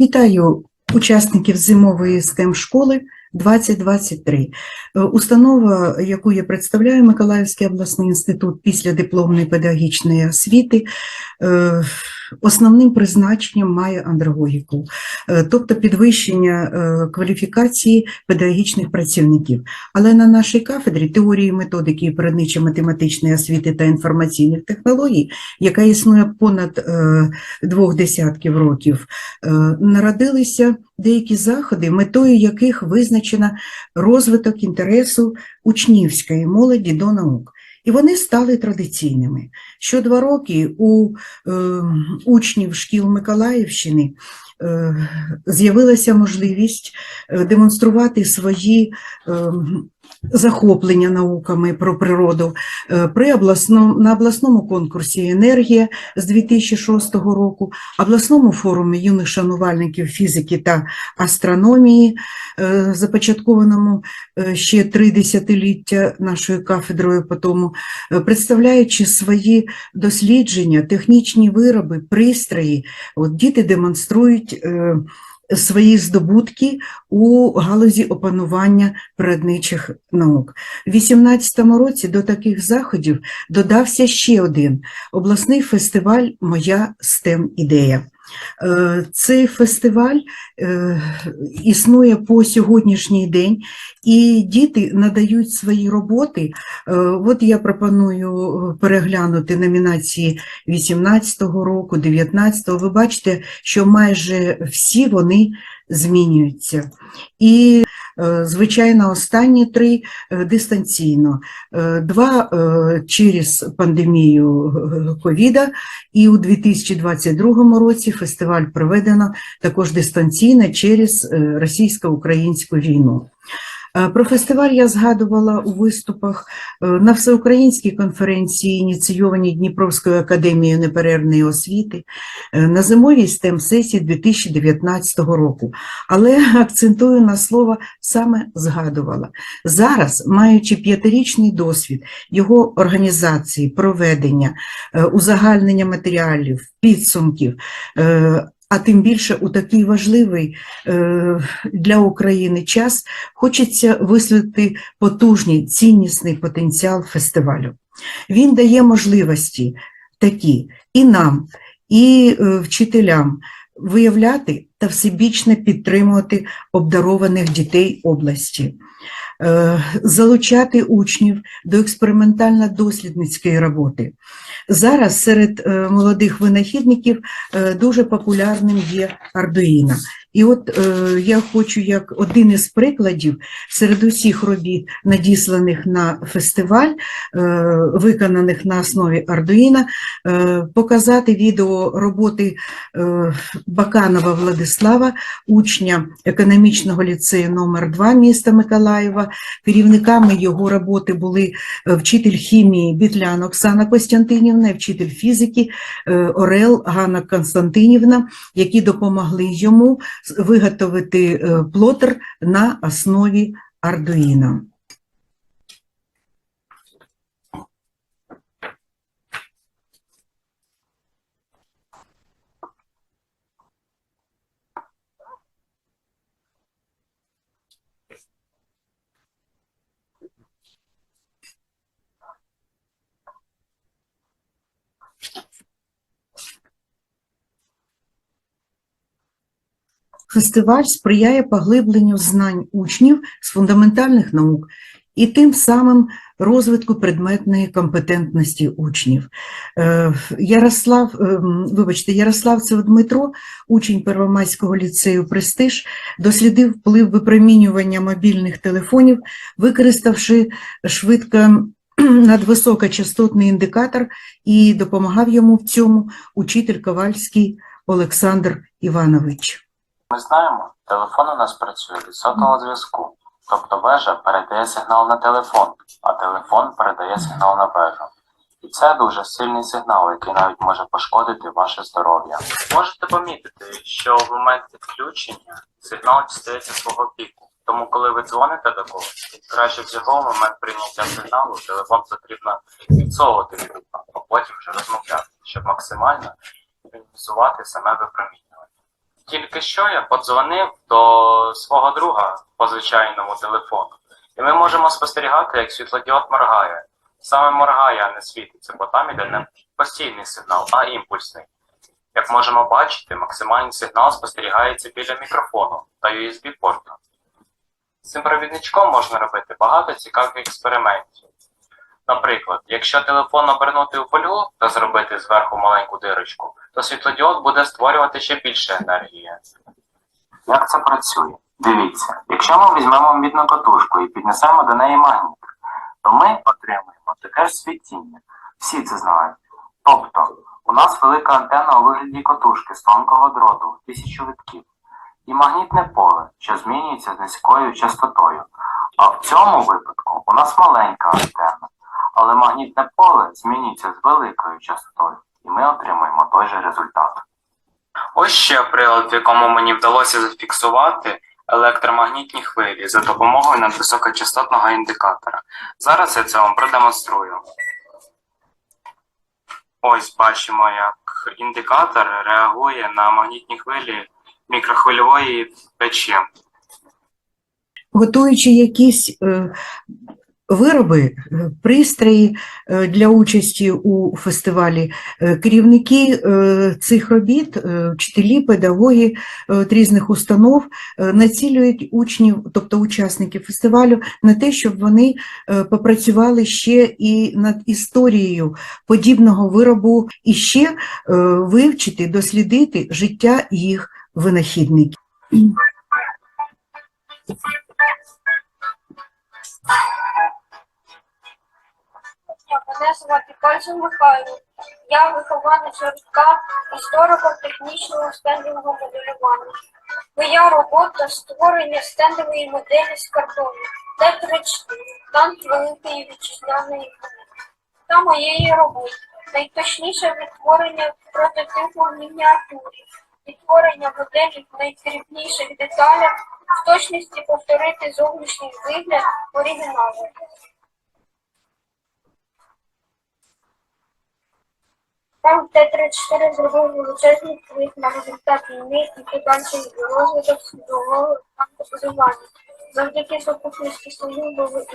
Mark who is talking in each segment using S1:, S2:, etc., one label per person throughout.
S1: Вітаю учасників зимової STEM школи 2023. Е, Установа, яку я представляю, Миколаївський обласний інститут після дипломної педагогічної освіти, е, основним призначенням має андрогогіку, е, тобто підвищення е, кваліфікації педагогічних працівників. Але на нашій кафедрі теорії методики природничо-математичної освіти та інформаційних технологій, яка існує понад е, двох десятків років, народилися деякі заходи, метою яких визначена розвиток інтересу учнівської молоді до наук. І вони стали традиційними. Що два роки у е, учнів шкіл Миколаївщини е, з'явилася можливість е, демонструвати свої е, захоплення науками про природу е, при обласному, на обласному конкурсі «Енергія» з 2006 року, обласному форумі юних шанувальників фізики та астрономії, е, започаткованому е, ще три десятиліття нашою кафедрою по тому, представляючи свої дослідження, технічні вироби, пристрої, от діти демонструють свої здобутки у галузі опанування природничих наук. У 2018 році до таких заходів додався ще один обласний фестиваль Моя STEM ідея. Е, Цей фестиваль е, існує по сьогоднішній день, і діти надають свої роботи. Е, От я пропоную переглянути номінації 18-го року, 19-го. Ви бачите, що майже всі вони змінюються. І, е, звичайно, останні три е, дистанційно. Е, Два через пандемію ковіда, і у 2022 році фестиваль проведено також дистанційно через російсько-українську війну. Е, Про фестиваль я згадувала у виступах е, на всеукраїнській конференції, ініційованій Дніпровською академією неперервної освіти, е, на зимовій stem сесії 2019 року. Але акцентую на слово саме згадувала. Зараз, маючи п'ятирічний досвід його організації, проведення, узагальнення матеріалів, підсумків, а тим більше у такий важливий е, для України час, хочеться висвітлити потужний ціннісний потенціал фестивалю. Він дає можливості такі і нам, і е, вчителям виявляти та всебічно підтримувати обдарованих дітей області, залучати учнів до експериментально-дослідницької роботи. Зараз серед е, молодих винахідників е, дуже популярним є Ардуїна. І от е, я хочу як один із прикладів серед усіх робіт, надісланих на фестиваль, е, виконаних на основі Ардуїна, е, показати відео роботи е, Баканова Владислава, учня економічного ліцею номер 2 міста Миколаєва. Керівниками його роботи були е, вчитель хімії Бітлян Оксана Костянтинівна вчитель фізики е, Орел Ганна Константинівна, які допомогли йому виготовити е, плотер на основі Ардуїна. Фестиваль сприяє поглибленню знань учнів з фундаментальних наук і тим самим розвитку предметної компетентності учнів. Е, Ярослав, ем, вибачте, Ярославцев Дмитро, учень Первомайського ліцею «Престиж», дослідив вплив випромінювання мобільних телефонів, використавши швидко надвисокочастотний індикатор і допомагав йому в цьому учитель Ковальський Олександр Іванович.
S2: Ми знаємо, телефон у нас працює від сотового зв'язку. Тобто вежа передає сигнал на телефон, а телефон передає сигнал на вежу. І це дуже сильний сигнал, який навіть може пошкодити ваше здоров'я. Можете помітити, що в момент відключення сигнал дістається свого піку. Тому, коли ви дзвоните до когось, краще всього в момент прийняття сигналу телефон потрібно відсовувати а потім вже розмовляти, щоб максимально мінімізувати саме випромінювання. Тільки що я подзвонив до свого друга по звичайному телефону, і ми можемо спостерігати, як світлодіод моргає. Саме моргає, а не світиться, бо там іде не постійний сигнал, а імпульсний. Як можемо бачити, максимальний сигнал спостерігається біля мікрофону та USB-порту. З цим провідничком можна робити багато цікавих експериментів. Наприклад, якщо телефон обернути у фольгу та зробити зверху маленьку дирочку, то світлодіод буде створювати ще більше енергії. Як це працює? Дивіться, якщо ми візьмемо мідну катушку і піднесемо до неї магніт, то ми отримаємо таке ж світіння. Всі це знають. Тобто, у нас велика антенна у вигляді катушки з тонкого дроту, тисячу витків, і магнітне поле, що змінюється з низькою частотою. А в цьому випадку у нас маленька антенна, але магнітне поле змінюється з великою частотою, і ми отримуємо той же результат. Ось ще прилад, в якому мені вдалося зафіксувати електромагнітні хвилі за допомогою надвисокочастотного індикатора. Зараз я це вам продемонструю. Ось бачимо, як індикатор реагує на магнітні хвилі мікрохвильової печі.
S1: Готуючи якісь е, вироби, е, пристрої е, для участі у фестивалі, е, керівники цих робіт, вчителі, педагоги різних установ націлюють учнів, тобто учасників фестивалю, на те, щоб вони попрацювали ще і над історією подібного виробу, і ще вивчити, дослідити життя їх винахідників.
S3: Мене звати Кальцев Михайло. Я вихованець гуртка історико-технічного стендового моделювання. Моя робота створення стендової моделі з картону, Т-34, танк Великої Вітчизняної. Та моєї роботи найточніше відтворення прототипу в мініатюрі, відтворення моделі в найдрібніших деталях, в точності повторити зовнішній вигляд оригіналу. Там Т-34 зробив величезний вплив на результат війни і подальший розвиток світового танкобудування. Завдяки сукупності своїх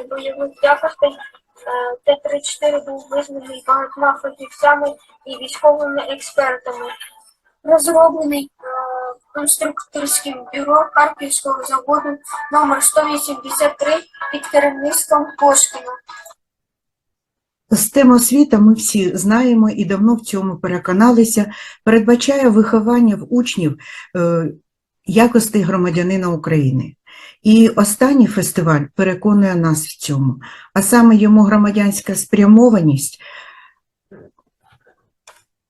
S3: і бойових якостей е, Т-34 був визнаний багатьма фахівцями і військовими експертами. Розроблений е, конструкторським бюро Харківського заводу номер 183 під керівництвом Кошкіна.
S1: Система освіта, ми всі знаємо і давно в цьому переконалися, передбачає виховання в учнів е, якостей громадянина України. І останній фестиваль переконує нас в цьому, а саме йому громадянська спрямованість,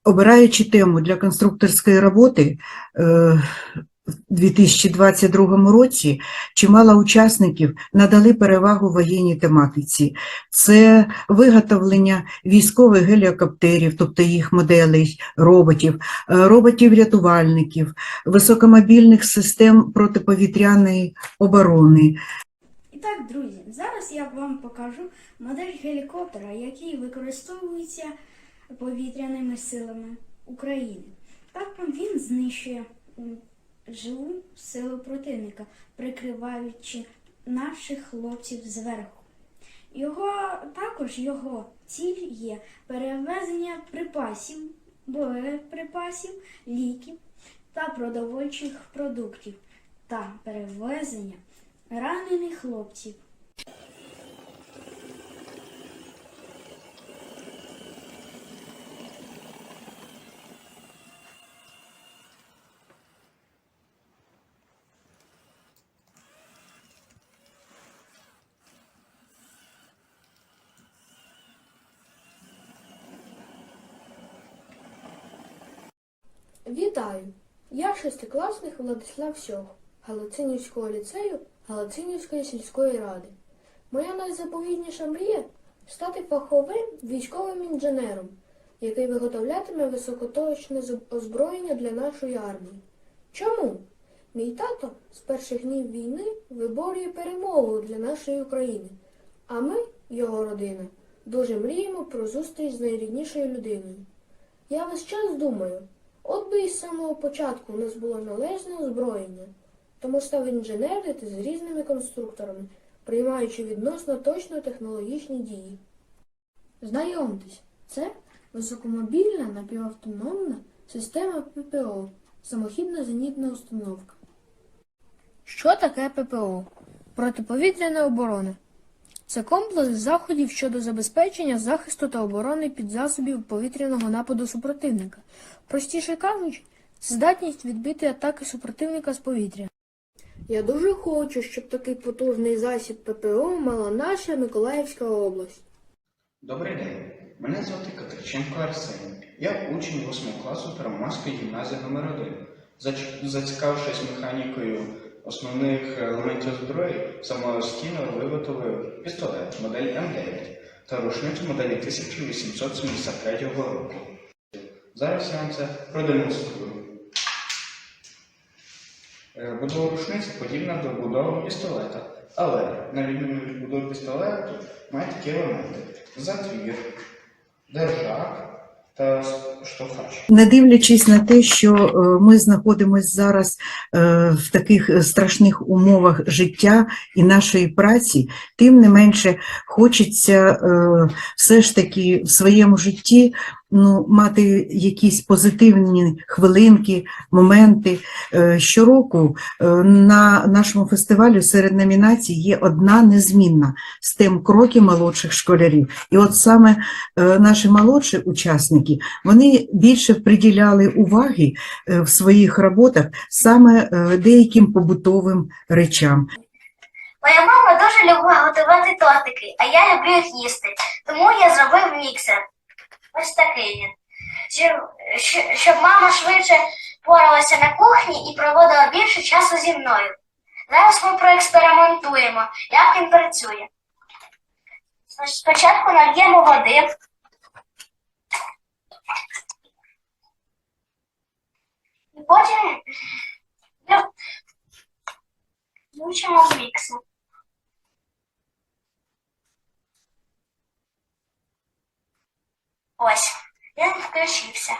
S1: обираючи тему для конструкторської роботи е, в 2022 році, чимало учасників надали перевагу воєнній тематиці. Це виготовлення військових геліокоптерів, тобто їх моделей, роботів, е, роботів-рятувальників, високомобільних систем протиповітряної оборони.
S4: І так, друзі, зараз я вам покажу модель гелікоптера, який використовується повітряними силами України. Так він знищує живу силу противника, прикриваючи наших хлопців зверху. Його також його ціль є перевезення припасів, боєприпасів, ліків та продовольчих продуктів та перевезення ранених хлопців.
S5: Вітаю! Я шестикласник Владислав Сьох Галицинівського ліцею Галицинівської сільської ради. Моя найзаповітніша мрія стати фаховим військовим інженером, який виготовлятиме високоточне озброєння для нашої армії. Чому? Мій тато з перших днів війни виборює перемогу для нашої України, а ми, його родина, дуже мріємо про зустріч з найріднішою людиною. Я весь час думаю, От би із самого початку у нас було належне озброєння, тому став інженерити з різними конструкторами, приймаючи відносно точно технологічні дії. Знайомтесь, це високомобільна напівавтономна система ППО, самохідна зенітна установка. Що таке ППО? Протиповітряна оборона. Це комплекс заходів щодо забезпечення захисту та оборони підзасобів повітряного нападу супротивника. Простіше кажучи, це здатність відбити атаки супротивника з повітря. Я дуже хочу, щоб такий потужний засіб ППО мала наша Миколаївська область.
S6: Добрий день. Мене звати Катерченко Арсеній. Я учень 8 класу Первомайської гімназії номер 1 Зач- Зацікавившись механікою основних елементів зброї, самостійно виготовив пістолет модель М9 та рушницю моделі 1873 року. Зараз я вам це продемонструю. Е, Будова рушниці подібна до будови пістолета, але на відміну від будови пістолету має такі елементи: затвір, держак та штовхач.
S1: Не дивлячись на те, що е, ми знаходимося зараз е, в таких е, страшних умовах життя і нашої праці, тим не менше хочеться все ж таки в своєму житті ну, мати якісь позитивні хвилинки, моменти. Е, Щороку е, на нашому фестивалі серед номінацій є одна незмінна з тем кроки молодших школярів. І от саме е, наші молодші учасники вони більше приділяли уваги в своїх роботах саме деяким побутовим речам.
S3: Моя мама дуже любить готувати тортики, а я люблю їх їсти. Тому я зробив міксер. Ось такий він. Щоб, мама швидше поралася на кухні і проводила більше часу зі мною. Зараз ми проекспериментуємо, як він працює. Спочатку нальємо води. І потім включимо в міксер. Ось, він включився.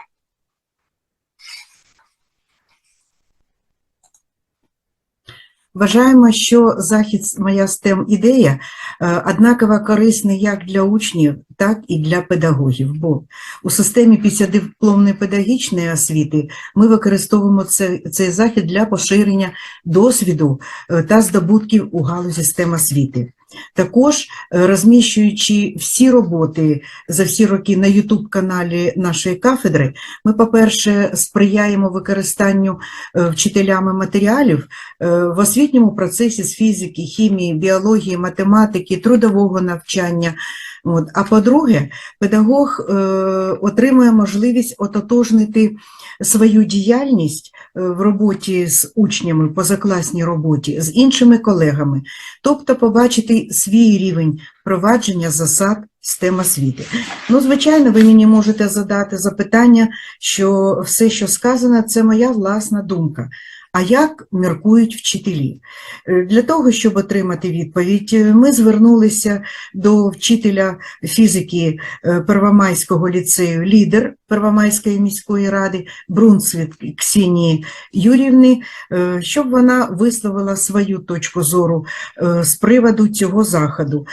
S1: Вважаємо, що захід моя STEM ідея е, однаково корисний як для учнів, так і для педагогів. Бо у системі післядипломної педагогічної освіти ми використовуємо цей, цей захід для поширення досвіду е, та здобутків у галузі STEM освіти. Також е, розміщуючи всі роботи за всі роки на YouTube-каналі нашої кафедри, ми, по-перше, сприяємо використанню е, вчителями матеріалів е, в освітньому процесі з фізики, хімії, біології, математики, трудового навчання. От. А по-друге, педагог е, отримує можливість ототожнити свою діяльність е, в роботі з учнями, позакласній роботі, з іншими колегами, тобто побачити свій рівень впровадження засад STEM освіти. Ну, звичайно, ви мені можете задати запитання, що все, що сказано, це моя власна думка. А як міркують вчителі? Е, Для того, щоб отримати відповідь, е, ми звернулися до вчителя фізики е, Первомайського ліцею, лідер Первомайської міської ради Брунсвіт Ксенії Юрівни, щоб вона висловила свою точку зору з приводу цього заходу.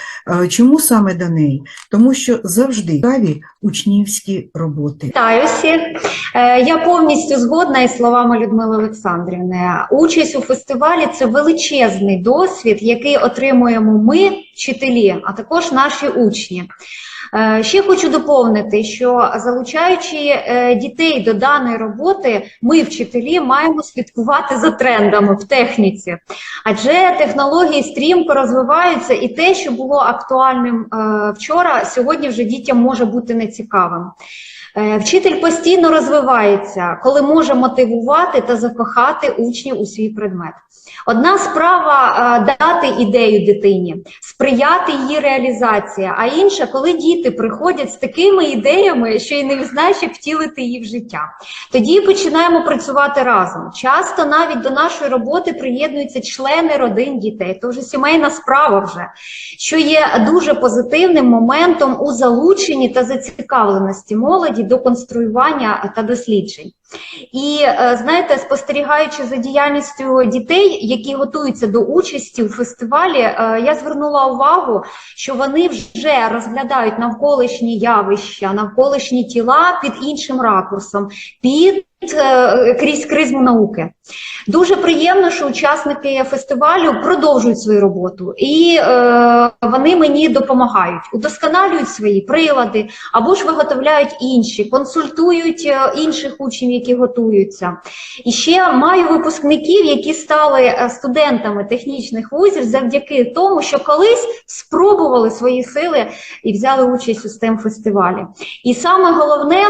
S1: Чому саме до неї? Тому що завжди цікаві учнівські роботи.
S7: Вітаю всіх. Я повністю згодна із словами Людмили Олександрівни. Участь у фестивалі це величезний досвід, який отримуємо ми, вчителі, а також наші учні. Е, Ще хочу доповнити, що залучаючи е, дітей до даної роботи, ми, вчителі, маємо слідкувати за трендами в техніці, адже технології стрімко розвиваються, і те, що було актуальним е, вчора, сьогодні вже дітям може бути нецікавим. Е, Вчитель постійно розвивається, коли може мотивувати та закохати учнів у свій предмет. Одна справа е, дати ідею дитині, сприяти її реалізації, а інша, коли діти приходять з такими ідеями, що й не знаєш, як втілити її в життя. Тоді починаємо працювати разом. Часто навіть до нашої роботи приєднуються члени родин дітей. Це вже сімейна справа вже, що є дуже позитивним моментом у залученні та зацікавленості молоді до конструювання та досліджень. І е, знаєте, спостерігаючи за діяльністю дітей, які готуються до участі у фестивалі, е, я звернула увагу, що вони вже розглядають навколишні явища, навколишні тіла під іншим ракурсом, під крізь кризму науки. Дуже приємно, що учасники фестивалю продовжують свою роботу, і е, вони мені допомагають, удосконалюють свої прилади або ж виготовляють інші, консультують е, інших учнів, які готуються. І ще маю випускників, які стали е, студентами технічних вузів завдяки тому, що колись спробували свої сили і взяли участь у STEM фестивалі. І саме головне.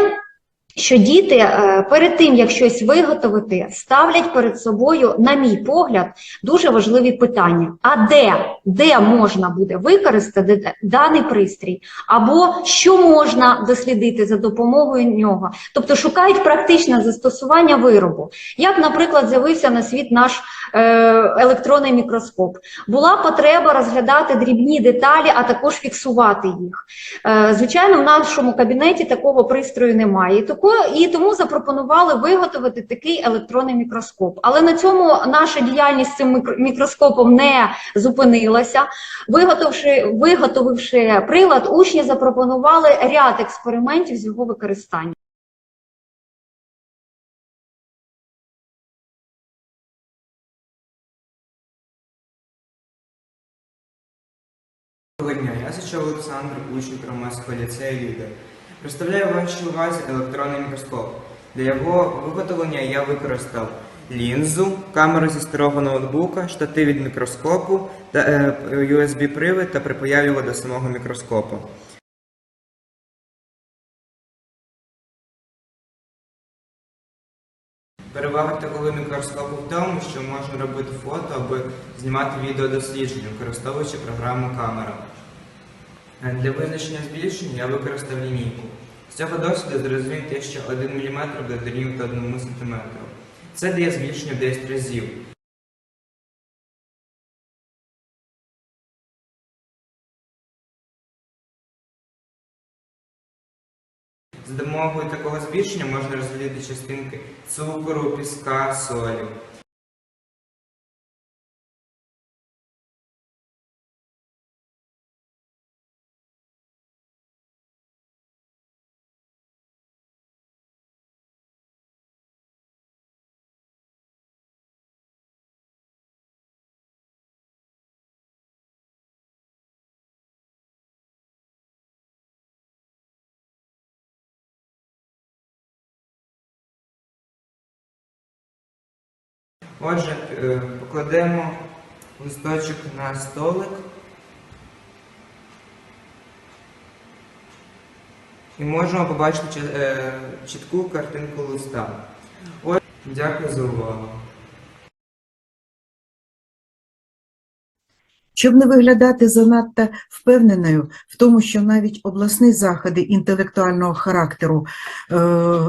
S7: Що діти е, перед тим, як щось виготовити, ставлять перед собою, на мій погляд, дуже важливі питання: а де, де можна буде використати даний пристрій, або що можна дослідити за допомогою нього? Тобто шукають практичне застосування виробу. Як, наприклад, з'явився на світ наш е, електронний мікроскоп, була потреба розглядати дрібні деталі, а також фіксувати їх. Е, Звичайно, в нашому кабінеті такого пристрою немає. І тому запропонували виготовити такий електронний мікроскоп. Але на цьому наша діяльність з цим мікроскопом не зупинилася. Виготовивши, виготовивши прилад, учні запропонували ряд експериментів з його використанням.
S8: Доброго дня, я Сичов Олександр, учень Первомайського ліцею. Представляю вашій увазі електронний мікроскоп. Для його виготовлення я використав лінзу, камеру зі старого ноутбука, штатив від мікроскопу, е, USB-привид та припаяв його до самого мікроскопу. Перевага такого мікроскопу в тому, що можна робити фото або знімати відеодослідження, використовуючи програму камера. Е, Для визначення збільшення я використав лінійку. З цього досвіду зрозумів те, що 1 мм дорівнювати 1 см. Це дає збільшення в 10 разів. За допомогою такого збільшення можна розділити частинки цукру, піска, солі. Отже, е, покладемо листочок на столик. І можемо побачити е, чітку картинку листа. Отже, дякую за увагу.
S1: Щоб не виглядати занадто впевненою в тому, що навіть обласні заходи інтелектуального характеру е,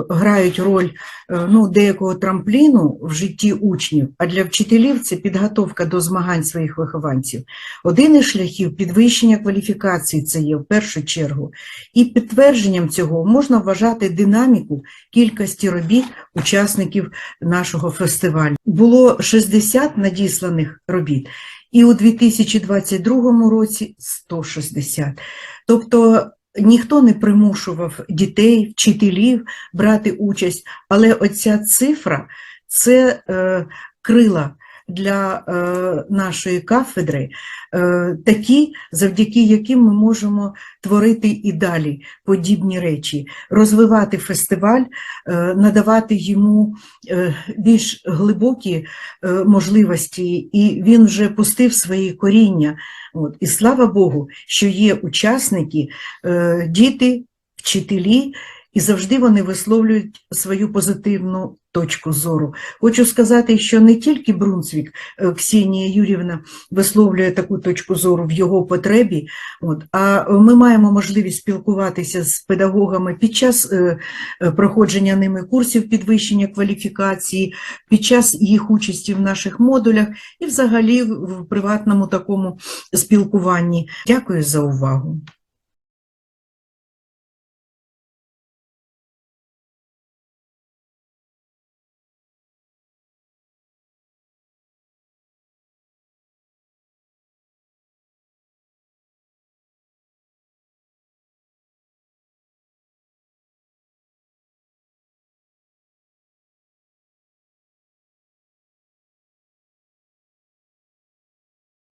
S1: грають роль е, ну, деякого трампліну в житті учнів, а для вчителів це підготовка до змагань своїх вихованців. Один із шляхів підвищення кваліфікації це є в першу чергу. І підтвердженням цього можна вважати динаміку кількості робіт учасників нашого фестивалю. Було 60 надісланих робіт і у 2022 році 160. Тобто ніхто не примушував дітей, вчителів брати участь, але оця цифра це е, крила для е, нашої кафедри, е, такі, завдяки яким ми можемо творити і далі подібні речі, розвивати фестиваль, е, надавати йому більш глибокі можливості, і він вже пустив свої коріння. От. І слава Богу, що є учасники, діти, вчителі, і завжди вони висловлюють свою позитивну точку зору. Хочу сказати, що не тільки Брунцвік е, Ксенія Юрівна висловлює таку точку зору в його потребі, от, а ми маємо можливість спілкуватися з педагогами під час е, е, проходження ними курсів підвищення кваліфікації, під час їх участі в наших модулях і взагалі в в приватному такому спілкуванні. Дякую за увагу.